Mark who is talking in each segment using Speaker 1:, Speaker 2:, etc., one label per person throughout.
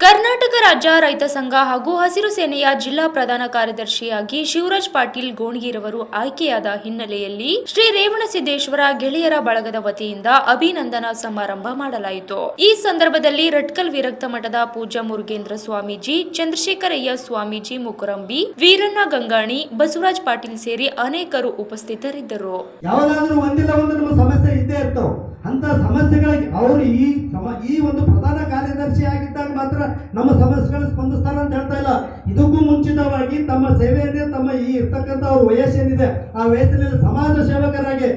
Speaker 1: ಕರ್ನಾಟಕ ರಾಜ್ಯ ರೈತ ಸಂಘ ಹಾಗೂ ಹಸಿರು ಸೇನೆಯ ಜಿಲ್ಲಾ ಪ್ರಧಾನ ಕಾರ್ಯದರ್ಶಿಯಾಗಿ ಶಿವರಾಜ್ ಪಾಟೀಲ್ ಗೋಣಗಿರವರು ಆಯ್ಕೆಯಾದ ಹಿನ್ನೆಲೆಯಲ್ಲಿ ಶ್ರೀ ರೇವಣಸಿದ್ದೇಶ್ವರ ಗೆಳೆಯರ ಬಳಗದ ವತಿಯಿಂದ ಅಭಿನಂದನಾ ಸಮಾರಂಭ ಮಾಡಲಾಯಿತು. ಈ ಸಂದರ್ಭದಲ್ಲಿ ರಟ್ಕಲ್ ವಿರಕ್ತ ಮಠದ ಪೂಜಾ ಮುರುಗೇಂದ್ರ ಸ್ವಾಮೀಜಿ, ಚಂದ್ರಶೇಖರಯ್ಯ ಸ್ವಾಮೀಜಿ ಮುಕರಂಬಿ, ವೀರಣ್ಣ ಗಂಗಾಣಿ, ಬಸವರಾಜ್ ಪಾಟೀಲ್ ಸೇರಿ ಅನೇಕರು ಉಪಸ್ಥಿತರಿದ್ದರು.
Speaker 2: ಅಂತ ಸಮಸ್ಯೆಗಳಿಗೆ ಅವರು ಈ ಸಮ, ಈ ಒಂದು ಪ್ರಧಾನ ಕಾರ್ಯದರ್ಶಿ ಆಗಿದ್ದಾಗ ಮಾತ್ರ ನಮ್ಮ ಸಮಸ್ಯೆಗಳು ಸ್ಪಂದಿಸ್ತಾರೆ ಅಂತ ಹೇಳ್ತಾ ಇಲ್ಲ. ಇದಕ್ಕೂ ಮುಂಚಿತವಾಗಿ ತಮ್ಮ ಸೇವೆಯನ್ನೇ ತಮ್ಮ ಈ ಇರ್ತಕ್ಕಂಥ ಅವ್ರ ವಯಸ್ಸೇನಿದೆ ಆ ವಯಸ್ಸಿನಲ್ಲಿ ಸಮಾಜ ಸೇವಕರಾಗಿ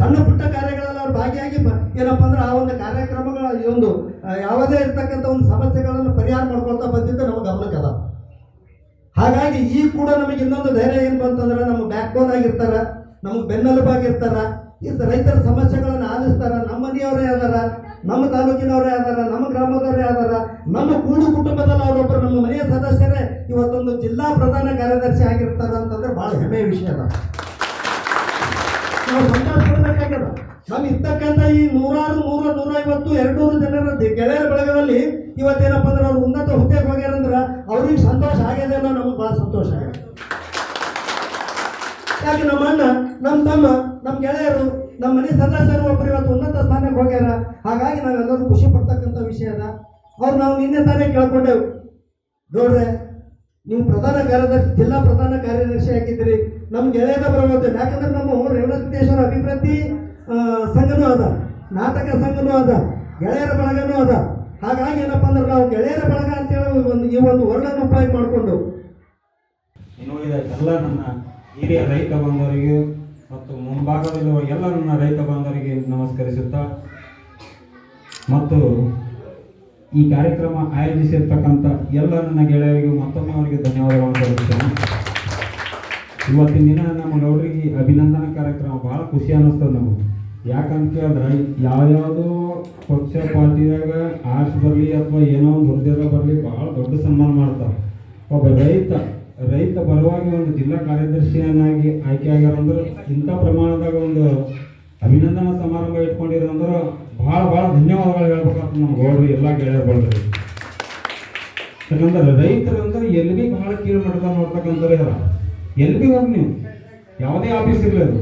Speaker 2: ಸಣ್ಣ ಪುಟ್ಟ ಕಾರ್ಯಗಳಲ್ಲಿ ಅವ್ರು ಭಾಗಿಯಾಗಿ ಏನಪ್ಪ ಅಂದ್ರೆ ಆ ಒಂದು ಕಾರ್ಯಕ್ರಮಗಳ ಈ ಒಂದು ಯಾವುದೇ ಇರ್ತಕ್ಕಂಥ ಒಂದು ಸಮಸ್ಯೆಗಳನ್ನು ಪರಿಹಾರ ಮಾಡ್ಕೊಳ್ತಾ ಬಂದಿದ್ದು ನಮ್ಮ ಗಮನಕ್ಕದ ಹಾಗಾಗಿ ಈ ಕೂಡ ನಮಗೆ ಇನ್ನೊಂದು ಧೈರ್ಯ ಏನು ಬಂತಂದ್ರೆ ನಮ್ಮ ಬ್ಯಾಕ್ ಬೋನ್ ಆಗಿರ್ತಾರ, ನಮಗೆ ಬೆನ್ನೆಲುಬಾಗಿರ್ತಾರ, ಈ ರೈತರ ಸಮಸ್ಯೆಗಳನ್ನು ಆಲಿಸ್ತಾರ ನಮ್ಮ ಮನೆಯವರೇ ಅದಾರ ನಮ್ಮ ತಾಲೂಕಿನವರೇ ಅದಾರ ನಮ್ಮ ಗ್ರಾಮದವರೇ ಅದಾರ ನಮ್ಮ ಕೂಡು ಕುಟುಂಬದಲ್ಲಿ ಅವರೊಬ್ಬರು ನಮ್ಮ ಮನೆಯ ಸದಸ್ಯರೇ. ಇವತ್ತೊಂದು ಜಿಲ್ಲಾ ಪ್ರಧಾನ ಕಾರ್ಯದರ್ಶಿ ಆಗಿರ್ತಾರ ಅಂತಂದ್ರೆ ಬಹಳ ಹೆಮ್ಮೆಯ ವಿಷಯ ಅದ. ನಾವು ಸಂತೋಷಪಡ್ಬೇಕಾಗ್ಯದ ನಮ್ಮ ಇರ್ತಕ್ಕಂಥ ಈ ನೂರಾರು, ನೂರ, ನೂರೈವತ್ತು, ಎರಡ್ನೂರು ಜನರ ಗೆಳೆಯರ ಬಳಗದಲ್ಲಿ ಇವತ್ತೇನಪ್ಪ ಅಂದ್ರೆ ಅವ್ರು ಉನ್ನತ ಹುದ್ದೆಗೆ ಹೋಗ್ಯಾರಂದ್ರೆ ಅವ್ರಿಗೆ ಸಂತೋಷ ಆಗ್ಯದ ನಮಗೆ ಭಾಳ ಸಂತೋಷ ಆಗ್ಯದ. ಯಾಕೆ ನಮ್ಮ ಅಣ್ಣ, ನಮ್ಮ ತಮ್ಮ, ನಮ್ಮ ಗೆಳೆಯರು ನಮ್ಮ ಮನೆ ಸರ್ ಒಬ್ಬರು ಇವತ್ತು ಉನ್ನತ ಸ್ಥಾನಕ್ಕೆ ಹೋಗ್ಯಾರ. ಹಾಗಾಗಿ ನಾವೆಲ್ಲರೂ ಖುಷಿ ಪಡ್ತಕ್ಕಂಥ ವಿಷಯ ಅದ. ಅವ್ರು ನಾವು ನಿನ್ನೆ ತಾನೇ ಕೇಳ್ಕೊಂಡೆವು. ನೋಡ್ರೆ, ನೀವು ಪ್ರಧಾನ ಕಾರ್ಯದರ್ಶಿ, ಜಿಲ್ಲಾ ಪ್ರಧಾನ ಕಾರ್ಯದರ್ಶಿ ಆಗಿದ್ದೀರಿ. ನಮ್ಮ ಗೆಳೆಯದ ಬರಬಹುದು ಯಾಕಂದ್ರೆ ನಮ್ಮ ರೇವಣಸಿದ್ದೇಶ್ವರ ಅಭಿವೃದ್ಧಿ ಸಂಘನೂ ಅದ. ನಾಟಕ ಸಂಘನೂ ಅದ. ಗೆಳೆಯರ ಬಳಗನೂ ಅದ. ಹಾಗಾಗಿ ಏನಪ್ಪ ಅಂದ್ರೆ ನಾವು ಗೆಳೆಯರ ಬಳಗ ಅಂತೇಳಿ ಒಂದು, ಈ ಒಂದು ವರ್ಣನ ಉಪಾಯ ಮಾಡಿಕೊಂಡು
Speaker 3: ನೋಡಿದ ಎಲ್ಲ ನನ್ನ ಹಿರಿಯ ರೈತ ಬಾಂಧವರಿಗೂ ಮತ್ತು ಮುಂಭಾಗದಲ್ಲಿರುವ ಎಲ್ಲ ನನ್ನ ರೈತ ಬಾಂಧವರಿಗೆ ನಮಸ್ಕರಿಸುತ್ತಾ ಮತ್ತು ಈ ಕಾರ್ಯಕ್ರಮ ಆಯೋಜಿಸಿರ್ತಕ್ಕಂಥ ಎಲ್ಲ ನನ್ನ ಗೆಳೆಯರಿಗೂ ಮತ್ತೊಮ್ಮೆ ಅವರಿಗೆ ಧನ್ಯವಾದಗಳನ್ನು ಸಲ್ಲಿಸ್ತೇನೆ ಇವತ್ತಿನ ದಿನ ನಮ್ಮ ಗೌಡರಿಗೆ ಅಭಿನಂದನಾ ಕಾರ್ಯಕ್ರಮ ಭಾಳ ಖುಷಿ ಅನ್ನಿಸ್ತದೆ ನಮಗೆ. ಯಾಕಂತ ಕೇಳಿದ್ರೆ, ಯಾವ್ಯಾವುದೋ ಪಕ್ಷ ಪಾರ್ಟಿದಾಗ ಆರ್ಟ್ಸ್ ಬರಲಿ ಅಥವಾ ಏನೋ ಒಂದು ಹುದ್ದೆದಾಗ ಬರಲಿ ಭಾಳ ದೊಡ್ಡ ಸನ್ಮಾನ ಮಾಡ್ತಾರೆ. ಒಬ್ಬ ರೈತ ರೈತ ಪರವಾಗಿ ಒಂದು ಜಿಲ್ಲಾ ಕಾರ್ಯದರ್ಶಿಯನ್ನಾಗಿ ಆಯ್ಕೆ ಆಗ್ಯಾರಂದ್ರೆ ಇಂಥ ಪ್ರಮಾಣದಾಗ ಒಂದು ಅಭಿನಂದನಾ ಸಮಾರಂಭ ಇಟ್ಕೊಂಡಿರಂದ್ರೆ ಭಾಳ ಭಾಳ ಧನ್ಯವಾದಗಳು ಹೇಳ್ಬೇಕಂತ ನಮ್ಮ ಗೌಡ್ರು ಎಲ್ಲ ಗೆಳೆಯರು ಬಂದ್ರಿ. ಯಾಕಂದ್ರೆ ರೈತರು ಅಂದ್ರೆ ಎಲ್ಲಿ ಬಿ ಬಹಳ ಕೀಳು ಮಟ್ಟದ ನೋಡ್ತಕ್ಕಂಥವ್ರು ಇದಾರ. ಎಲ್ಲಿ ಬಿ ಹೋಗಿ ನೀವು ಯಾವುದೇ ಆಫೀಸ್ ಇರಲಿ ಅದು.